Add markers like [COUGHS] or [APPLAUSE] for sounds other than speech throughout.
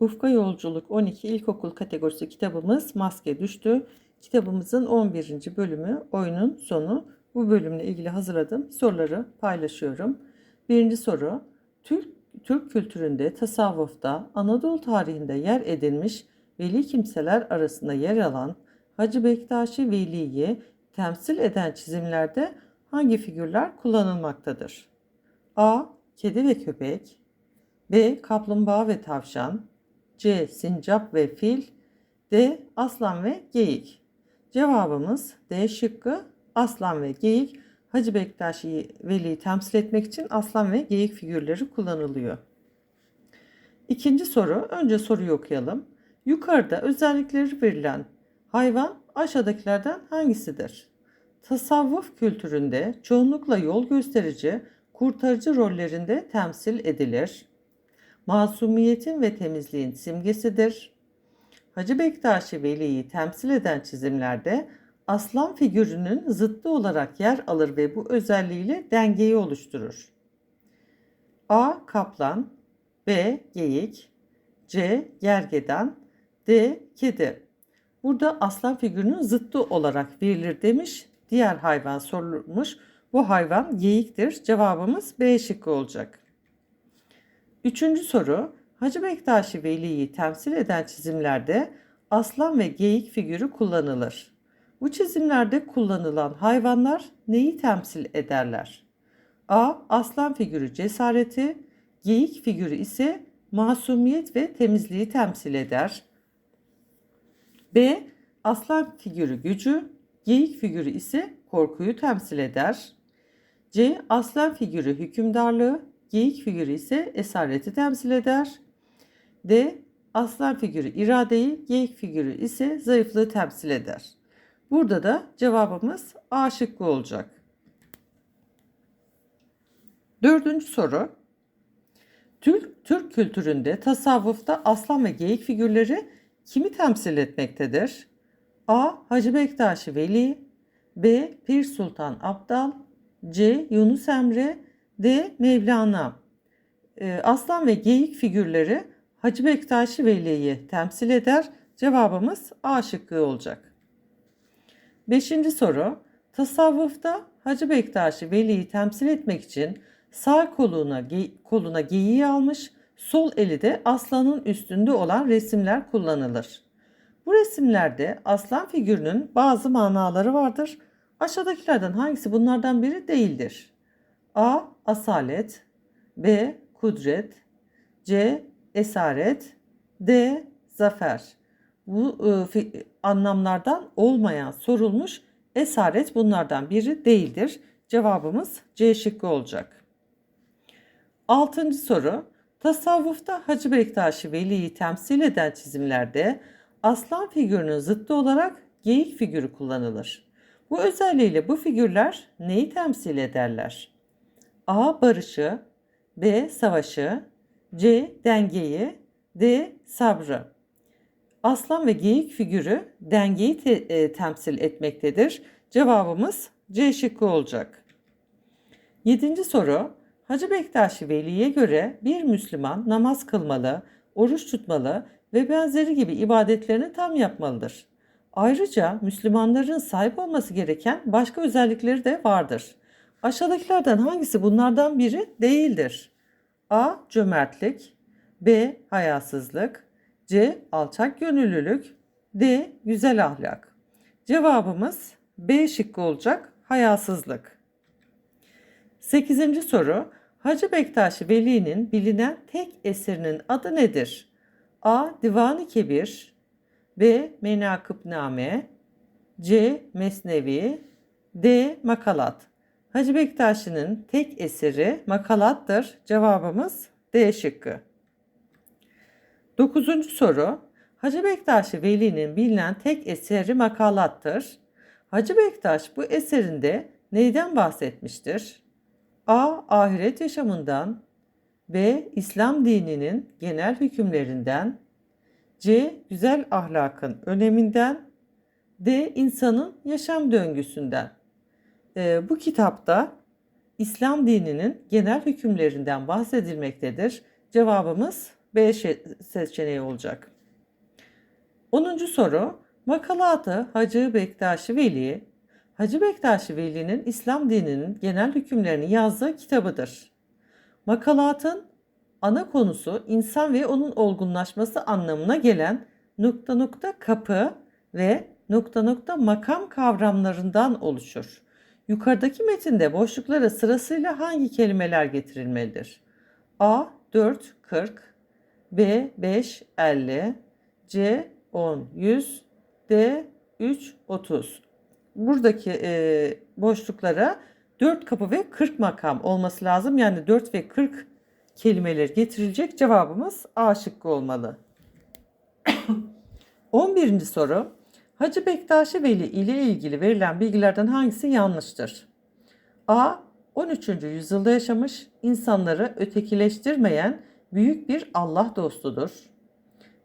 Ufka Yolculuk 12 İlkokul kategorisi kitabımız Maske Düştü. Kitabımızın 11. bölümü oyunun sonu. Bu bölümle ilgili hazırladığım soruları paylaşıyorum. Birinci soru. Türk, Türk kültüründe, tasavvufta, Anadolu tarihinde yer edilmiş veli kimseler arasında yer alan Hacı Bektaşi Veli'yi temsil eden çizimlerde hangi figürler kullanılmaktadır? A. Kedi ve köpek B. Kaplumbağa ve tavşan C. Sincap ve fil D. Aslan ve geyik Cevabımız D şıkkı aslan ve geyik. Hacı Bektaş Veli'yi temsil etmek için aslan ve geyik figürleri kullanılıyor. İkinci soru. Önce soruyu okuyalım. Yukarıda özellikleri verilen hayvan aşağıdakilerden hangisidir? Tasavvuf kültüründe çoğunlukla yol gösterici, kurtarıcı rollerinde temsil edilir. Masumiyetin ve temizliğin simgesidir. Hacı Bektaşi Veli'yi temsil eden çizimlerde aslan figürünün zıttı olarak yer alır ve bu özelliğiyle dengeyi oluşturur. A. Kaplan B. Geyik C. Gergedan D. Kedi Burada aslan figürünün zıttı olarak verilir demiş. Diğer hayvan sorulmuş. Bu hayvan geyiktir. Cevabımız B şıkkı olacak. Üçüncü soru. Hacı Bektaşi Veli'yi temsil eden çizimlerde aslan ve geyik figürü kullanılır. Bu çizimlerde kullanılan hayvanlar neyi temsil ederler? A. Aslan figürü cesareti, geyik figürü ise masumiyet ve temizliği temsil eder. B. Aslan figürü gücü, geyik figürü ise korkuyu temsil eder. C. Aslan figürü hükümdarlığı, geyik figürü ise esareti temsil eder. D. Aslan figürü iradeyi, geyik figürü ise zayıflığı temsil eder. Burada da cevabımız A şıkkı olacak. Dördüncü soru. Türk, Türk kültüründe tasavvufta aslan ve geyik figürleri kimi temsil etmektedir? A. Hacı Bektaşi Veli B. Pir Sultan Abdal C. Yunus Emre D. Mevlana ee, Aslan ve geyik figürleri Hacı Bektaşi Veli'yi temsil eder. Cevabımız A şıkkı olacak. Beşinci soru. Tasavvufta Hacı Bektaşi Veli'yi temsil etmek için sağ koluna, ge- koluna geyiği almış, sol eli de aslanın üstünde olan resimler kullanılır. Bu resimlerde aslan figürünün bazı manaları vardır. Aşağıdakilerden hangisi bunlardan biri değildir? A. Asalet B. Kudret C. Esaret D. Zafer Bu e, anlamlardan olmayan sorulmuş esaret bunlardan biri değildir. Cevabımız C şıkkı olacak. Altıncı soru. Tasavvufta Hacı Bektaşi Veli'yi temsil eden çizimlerde aslan figürünün zıttı olarak geyik figürü kullanılır. Bu özelliğiyle bu figürler neyi temsil ederler? A. Barışı B. Savaşı C. Dengeyi D. Sabrı Aslan ve geyik figürü dengeyi te- e, temsil etmektedir. Cevabımız C şıkkı olacak. Yedinci soru. Hacı Bektaşi Veli'ye göre bir Müslüman namaz kılmalı, oruç tutmalı ve benzeri gibi ibadetlerini tam yapmalıdır. Ayrıca Müslümanların sahip olması gereken başka özellikleri de vardır. Aşağıdakilerden hangisi bunlardan biri değildir? A. Cömertlik B. Hayasızlık C. Alçak gönüllülük D. Güzel ahlak Cevabımız B şıkkı olacak hayasızlık. Sekizinci soru. Hacı Bektaşi Veli'nin bilinen tek eserinin adı nedir? A. Divan-ı Kebir B. Menakıbname C. Mesnevi D. Makalat Hacı Bektaşi'nin tek eseri makalattır. Cevabımız D şıkkı. Dokuzuncu soru. Hacı Bektaşi Veli'nin bilinen tek eseri makalattır. Hacı Bektaş bu eserinde neyden bahsetmiştir? A. Ahiret yaşamından B. İslam dininin genel hükümlerinden C. Güzel ahlakın öneminden D. insanın yaşam döngüsünden e, bu kitapta İslam dininin genel hükümlerinden bahsedilmektedir. Cevabımız B seçeneği olacak. 10. soru. Makalatı Hacı Bektaşi Veli, Hacı Bektaşi Veli'nin İslam dininin genel hükümlerini yazdığı kitabıdır. Makalatın ana konusu insan ve onun olgunlaşması anlamına gelen nokta nokta kapı ve nokta nokta makam kavramlarından oluşur. Yukarıdaki metinde boşluklara sırasıyla hangi kelimeler getirilmelidir? A 4 40 B 5 50 C 10 100 D 3 30 Buradaki e, boşluklara 4 kapı ve 40 makam olması lazım. Yani 4 ve 40 kelimeler getirilecek. Cevabımız A şıkkı olmalı. [COUGHS] 11. soru. Hacı Bektaşi Veli ile ilgili verilen bilgilerden hangisi yanlıştır? A. 13. yüzyılda yaşamış, insanları ötekileştirmeyen büyük bir Allah dostudur.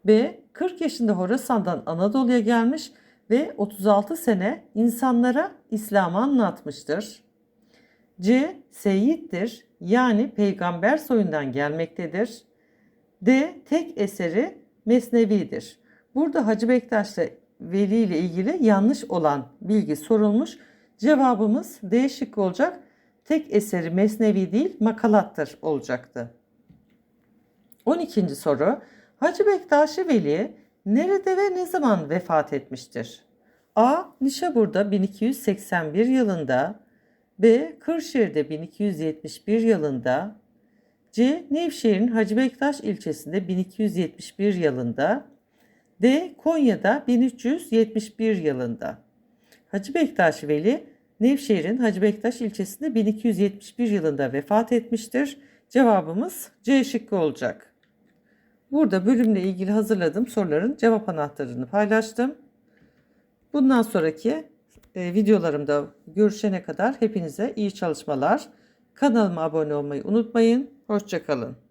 B. 40 yaşında Horasan'dan Anadolu'ya gelmiş ve 36 sene insanlara İslam'ı anlatmıştır. C. Seyyiddir yani peygamber soyundan gelmektedir. D. Tek eseri Mesnevi'dir. Burada Hacı Bektaş'la Veli ile ilgili yanlış olan bilgi sorulmuş. Cevabımız D şıkkı olacak. Tek eseri Mesnevi değil makalattır olacaktı. 12. soru. Hacı Bektaşi Veli nerede ve ne zaman vefat etmiştir? A. Nişabur'da 1281 yılında B. Kırşehir'de 1271 yılında C. Nevşehir'in Hacı Bektaş ilçesinde 1271 yılında D. Konya'da 1371 yılında Hacı Bektaş Veli Nevşehir'in Hacı Bektaş ilçesinde 1271 yılında vefat etmiştir. Cevabımız C şıkkı olacak. Burada bölümle ilgili hazırladığım soruların cevap anahtarını paylaştım. Bundan sonraki e, videolarımda görüşene kadar hepinize iyi çalışmalar. Kanalıma abone olmayı unutmayın. Hoşçakalın.